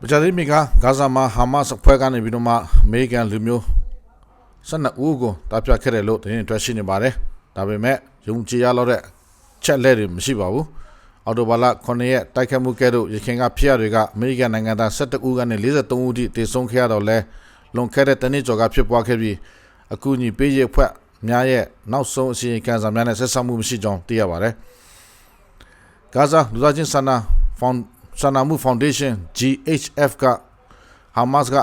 ပကြတိမီကဂါဇာမှာဟာမတ်စ်အဖွဲ့ကနေပြီးတော့မှအမေရိကန်လူမျိုး12ဦးကိုတပ်ဖြတ်ခဲ့တယ်လို့သတင်းထွက်ရှိနေပါတယ်။ဒါပေမဲ့ယုံကြည်ရလောက်တဲ့ချက်လက်တွေမရှိပါဘူး။အော်တိုဘာလ9ရက်တိုက်ခတ်မှုကဲ့သို့ရခိုင်ကဖျက်တွေကအမေရိကန်နိုင်ငံသား17ဦးကနေ43ဦးထိတည်ဆုံခဲ့ရတော့လဲလွန်ခဲ့တဲ့တနည်းကျော်ကဖြစ်ပွားခဲ့ပြီးအကူအညီပေးရေးအဖွဲ့များရဲ့နောက်ဆုံးအစီရင်ခံစာများနဲ့ဆက်ဆံမှုမရှိကြောင်းသိရပါတယ်။ဂါဇာလူသားချင်းစာနာဖောင် စာနာမှုဖောင်ဒေးရှင်း GHF ကဟာမတ်စ်က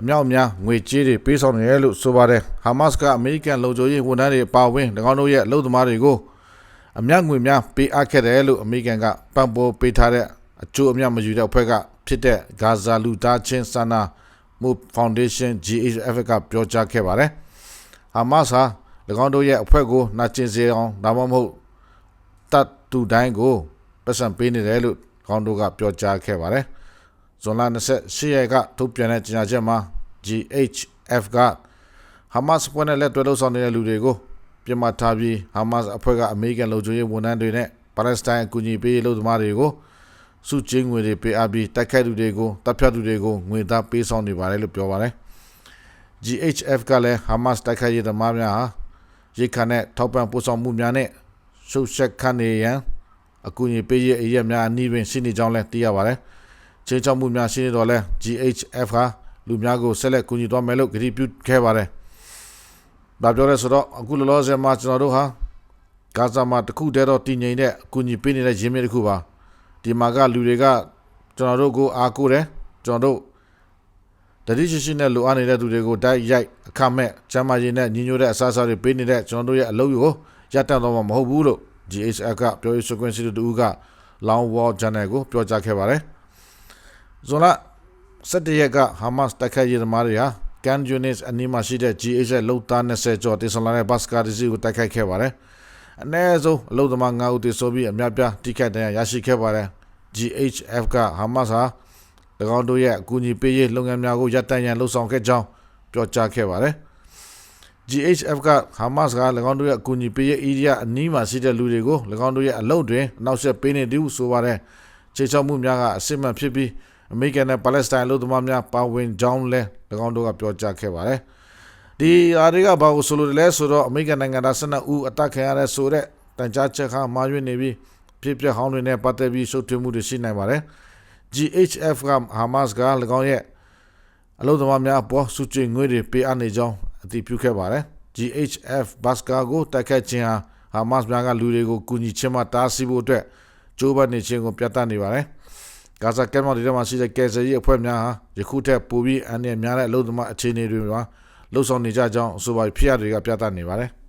အမြောက်အများငွေကြေးတွေပေးဆောင်နေတယ်လို့ဆိုပါတယ်ဟာမတ်စ်ကအမေရိကန်လုံခြုံရေးဝန်ထမ်းတွေပါဝင်၎င်းတို့ရဲ့အလုပ်သမားတွေကိုအမြောက်ငွေများပေးအပ်ခဲ့တယ်လို့အမေရိကန်ကပံ့ပိုးပေးထားတဲ့အကျိုးအမြတ်မယူတဲ့အဖွဲ့ကဖြစ်တဲ့ဂါဇာလူသားချင်းစာနာမှုဖောင်ဒေးရှင်း GHF ကပြောကြားခဲ့ပါတယ်ဟာမတ်စ်ဟာ၎င်းတို့ရဲ့အဖွဲ့ကိုနှာကျင်စေအောင်ဒါမှမဟုတ်တတ်တူတိုင်းကိုပတ်စံပေးနေတယ်လို့ ခေါင်းတို့ကပြောကြားခဲ့ပါတယ်။ဇွန်လ28ရက်ကထုတ်ပြန်တဲ့ကြေညာချက်မှာ GHF ကဟာမတ်စ်ဖွဲ့နဲ့လက်တွဲလှုပ်ဆောင်နေတဲ့လူတွေကိုပြစ်မှတ်ထားပြီးဟာမတ်စ်အဖွဲ့ကအမေရိကန်လုံခြုံရေးဝန်ထမ်းတွေနဲ့ပါလက်စတိုင်းအကူအညီပေးရေးလုပ်သမားတွေကိုစုချင်းငွေတွေပေးအပ်ပြီးတိုက်ခိုက်သူတွေကိုတပ်ဖြတ်သူတွေကိုငွေသားပေးဆောင်နေပါတယ်လို့ပြောပါတယ်။ GHF ကလည်းဟာမတ်စ်တိုက်ခိုက်ရေးသမားများဟာရိတ်ခါနဲ့ထောက်ပံ့ပို့ဆောင်မှုများနဲ့ရှုပ်ရှက်ခတ်နေရန် အကူအညီပေးရေးအရက်များအနည်းတွင်ရှိနေကြောင်းလည်းသိရပါတယ်။ချင်းချောက်မှုများရှိနေတော့လဲ GHF ဟာလူများကိုဆက်လက်ကူညီသွားမယ်လို့ကြေညာပြုခဲ့ပါတယ်။ဒါပြောရဲဆိုတော့အခုလောလောဆယ်မှာကျွန်တော်တို့ဟာဂါဇာမှာတခုတည်းတော့တည်ငြိမ်တဲ့အကူအညီပေးနေတဲ့ရင်းမြစ်တစ်ခုပါ။ဒီမှာကလူတွေကကျွန်တော်တို့ကိုအားကိုးတယ်ကျွန်တော်တို့တတိရှိရှိနဲ့လိုအပ်နေတဲ့သူတွေကိုတိုက်ရိုက်အခမဲ့ကျမ်းမာရေးနဲ့ညီညွတ်တဲ့အစားအစာတွေပေးနေတဲ့ကျွန်တော်တို့ရဲ့အလုပ်ကိုရပ်တန့်တော့မှာမဟုတ်ဘူးလို့ GHF ကပြောရေးဆိုခွင့်ရှိသူတူက Long War Channel ကိုပြောကြားခဲ့ပါတယ်။ဇွန်လ17ရက်က Hamas တိုက်ခိုက်ရေးသမားတွေဟာ Can Yunis အနီးမှာရှိတဲ့ GHF လုံသား20ကျော်တင်ဆောင်လာတဲ့ဘတ်စကားတစ်စီးကိုတိုက်ခိုက်ခဲ့ပါတယ်။အနည်းဆုံးအလုပ်သမား9ဦးသေဆုံးပြီးအများပြားထိခိုက်ဒဏ်ရာရရှိခဲ့ပါတယ်။ GHF က Hamas ဟာ၎င်းတို့ရဲ့အကူအညီပေးရေးလုပ်ငန်းများကိုရပ်တန့်ရန်လှုံ့ဆော်ခဲ့ကြောင်းပြောကြားခဲ့ပါတယ်။ GHF က Hamas က၎င်းတို့ရဲ့အကူအညီပေးရေးဧရိယာအနီးမှာရှိတဲ့လူတွေကို၎င်းတို့ရဲ့အလုပ်တွင်အနောက်ဆက်ပေးနေသည်ဟုဆိုပါတယ်။ခြေချောက်မှုများကအစစ်မှန်ဖြစ်ပြီးအမေရိကန်နဲ့ပါလက်စတိုင်းလူသမားများပါဝင်ကြောင်းလည်း၎င်းတို့ကပြောကြားခဲ့ပါတယ်။ဒီအားတွေကဘာကိုဆိုလိုတယ်လဲဆိုတော့အမေရိကန်နိုင်ငံသား12ဦးအသက်ခံရတဲ့ဆိုတဲ့တန်ကြားချက်ခါမှာရွေးနေပြီးဖြစ်ပျက်ဟောင်းတွေနဲ့ပတ်သက်ပြီးရှုပ်ထွေးမှုတွေရှိနိုင်ပါတယ်။ GHF က Hamas က၎င်းရဲ့အလုပ်သမားများအပေါ်စုချငွေတွေပေးအပ်နေကြောင်း အတည်ပြုခဲ့ပါတယ်။ GHF ဘတ်စကာကိုတိုက်ခတ်ခြင်းဟာဟာမတ်စ်များကလူတွေကိုကူညီခြင်းမှတားဆီးဖို့အတွက်ကြိုးပမ်းနေခြင်းကိုပြသနေပါတယ်။ဂါဇာကမ်းမြောင်ဒေသမှာရှိတဲ့ကယ်ဆယ်ရေးအဖွဲ့များဟာယခုထက်ပိုပြီးအန္တရာယ်များတဲ့အလုပ်သမားအခြေအနေတွေမှာလှုပ်ဆောင်နေကြကြောင်းအဆိုပါဖြစ်ရတွေကပြသနေပါတယ်။